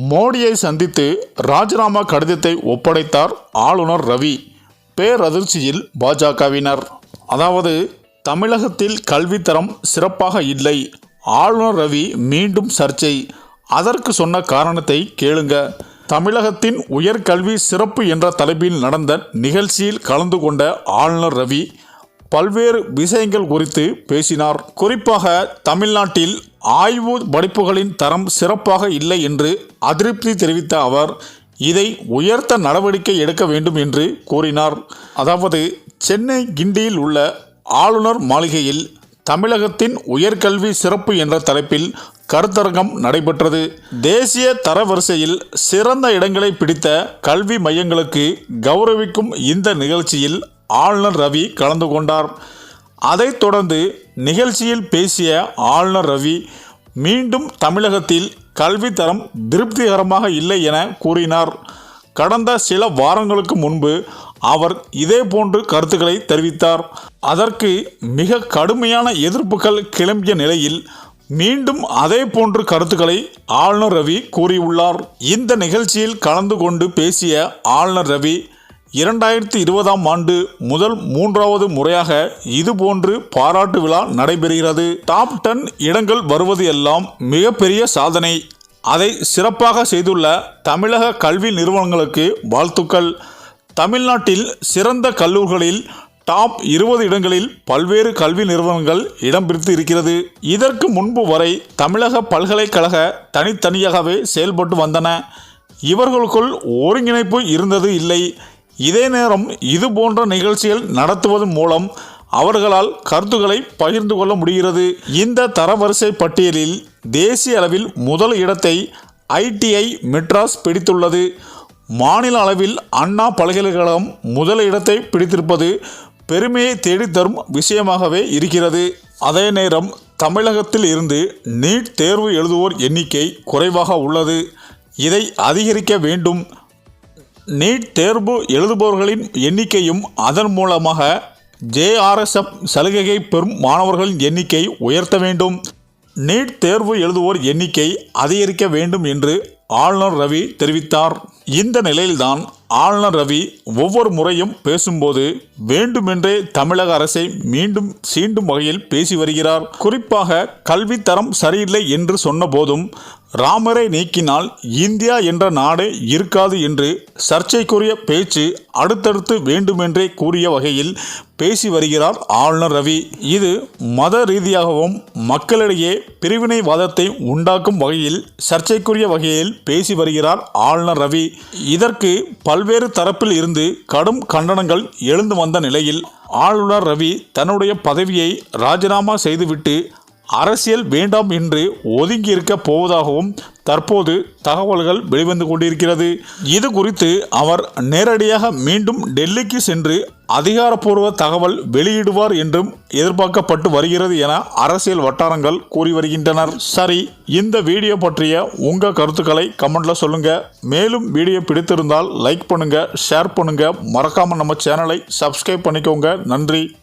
மோடியை சந்தித்து ராஜினாமா கடிதத்தை ஒப்படைத்தார் ஆளுநர் ரவி. பேரதிர்ச்சியில் பாஜகவினர். அதாவது தமிழகத்தில் கல்வித்தரம் சிறப்பாக இல்லை. ஆளுநர் ரவி மீண்டும் சர்ச்சை. அதற்கு சொன்ன காரணத்தை கேளுங்க. தமிழகத்தின் உயர்கல்வி சிறப்பு என்ற தலைப்பில் நடந்த நிகழ்ச்சியில் கலந்து கொண்ட ஆளுநர் ரவி பல்வேறு விஷயங்கள் குறித்து பேசினார். குறிப்பாக தமிழ்நாட்டில் ஆய்வு படிப்புகளின் தரம் சிறப்பாக இல்லை என்று அதிருப்தி தெரிவித்த அவர் இதை உயர்த்த நடவடிக்கை எடுக்க வேண்டும் என்று கூறினார். அதாவது சென்னை கிண்டியில் உள்ள ஆளுநர் மாளிகையில் தமிழகத்தின் உயர்கல்வி சிறப்பு என்ற தலைப்பில் கருத்தரங்கம் நடைபெற்றது. தேசிய தரவரிசையில் சிறந்த இடங்களை பிடித்த கல்வி மையங்களுக்கு கௌரவிக்கும் இந்த நிகழ்ச்சியில் ஆளுநர் ரவி கலந்து கொண்டார். அதைத் தொடர்ந்து நிகழ்ச்சியில் பேசிய ஆளுநர் ரவி மீண்டும் தமிழகத்தில் கல்வித்தரம் திருப்திகரமாக இல்லை என கூறினார். கடந்த சில வாரங்களுக்கு முன்பு அவர் இதேபோன்று கருத்துக்களை தெரிவித்தார். அதற்கு மிக கடுமையான எதிர்ப்புகள் கிளம்பிய நிலையில் மீண்டும் அதே போன்று கருத்துக்களை ஆளுநர் ரவி கூறியுள்ளார். இந்த நிகழ்ச்சியில் கலந்து கொண்டு பேசிய ஆளுநர் ரவி இரண்டாயிரத்தி இருபதாம் ஆண்டு முதல் மூன்றாவது முறையாக இதுபோன்று பாராட்டு விழா நடைபெறுகிறது. டாப் டென் இடங்கள் வருவது எல்லாம் மிகப்பெரிய சாதனை. அதை சிறப்பாக செய்துள்ள தமிழக கல்வி நிறுவனங்களுக்கு வாழ்த்துக்கள். தமிழ்நாட்டில் சிறந்த கல்லூரிகளில் டாப் இருபது இடங்களில் பல்வேறு கல்வி நிறுவனங்கள் இடம் பிடித்து இருக்கிறது. இதற்கு முன்பு வரை தமிழக பல்கலைக்கழக தனித்தனியாகவே செயல்பட்டு வந்தன. இவர்களுக்குள் ஒருங்கிணைப்பு இருந்தது இல்லை. இதே நேரம் இது போன்ற நிகழ்ச்சிகள் நடத்துவதன் மூலம் அவர்களால் கருத்துக்களை பகிர்ந்து கொள்ள முடிகிறது. இந்த தரவரிசை பட்டியலில் தேசிய அளவில் முதல் இடத்தை ஐடிஐ மெட்ராஸ் பிடித்துள்ளது. மாநில அளவில் அண்ணா பல்கலைக்கழகம் முதல் இடத்தை பிடித்திருப்பது பெருமையை தேடித்தரும் விஷயமாகவே இருக்கிறது. அதே நேரம் தமிழகத்தில் இருந்து நீட் தேர்வு எழுதுவோர் எண்ணிக்கை குறைவாக உள்ளது. இதை அதிகரிக்க வேண்டும். நீட் தேர்வு எழுதுபவர்களின் எண்ணிக்கையும் அதன் மூலமாக ஜேஆர்எஸ்எஃப் சலுகையை பெறும் மாணவர்களின் எண்ணிக்கை உயர்த்த வேண்டும். நீட் தேர்வு எழுதுவோர் எண்ணிக்கை அதிகரிக்க வேண்டும் என்று ஆளுநர் ரவி தெரிவித்தார். இந்த நிலையில்தான் ஆளுநர் ரவி ஒவ்வொரு முறையும் பேசும்போது வேண்டுமென்றே தமிழக அரசை மீண்டும் சீண்டும் வகையில் பேசி வருகிறார். குறிப்பாக கல்வித்தரம் சரியில்லை என்று சொன்னபோதும் ராமரை நீக்கினால் இந்தியா என்ற நாடே இருக்காது என்று சர்ச்சைக்குரிய பேச்சு அடுத்தடுத்து வேண்டுமென்றே கூறிய வகையில் பேசி வருகிறார் ஆளுநர் ரவி. இது மத ரீதியாகவும் மக்களிடையே பிரிவினைவாதத்தை உண்டாக்கும் வகையில் சர்ச்சைக்குரிய வகையில் பேசி வருகிறார் ஆளுநர் ரவி. இதற்கு பல்வேறு தரப்பில் இருந்து கடும் கண்டனங்கள் எழுந்து வந்த நிலையில் ஆளுநர் ரவி தன்னுடைய பதவியை ராஜினாமா செய்துவிட்டு அரசியல் வேண்டாம் என்று ஒதுங்கியிருக்க போவதாகவும் தற்போது தகவல்கள் வெளிவந்து கொண்டிருக்கிறது. இது குறித்து அவர் நேரடியாக மீண்டும் டெல்லிக்கு சென்று அதிகாரப்பூர்வ தகவல் வெளியிடுவார் என்றும் எதிர்பார்க்கப்பட்டு வருகிறது என அரசியல் வட்டாரங்கள் கூறி வருகின்றனர். சரி இந்த வீடியோ பற்றிய உங்க கருத்துக்களை கமெண்ட்ல சொல்லுங்க. மேலும் வீடியோ பிடித்திருந்தால் லைக் பண்ணுங்க ஷேர் பண்ணுங்க. மறக்காம நம்ம சேனலை சப்ஸ்கிரைப் பண்ணிக்கோங்க. நன்றி.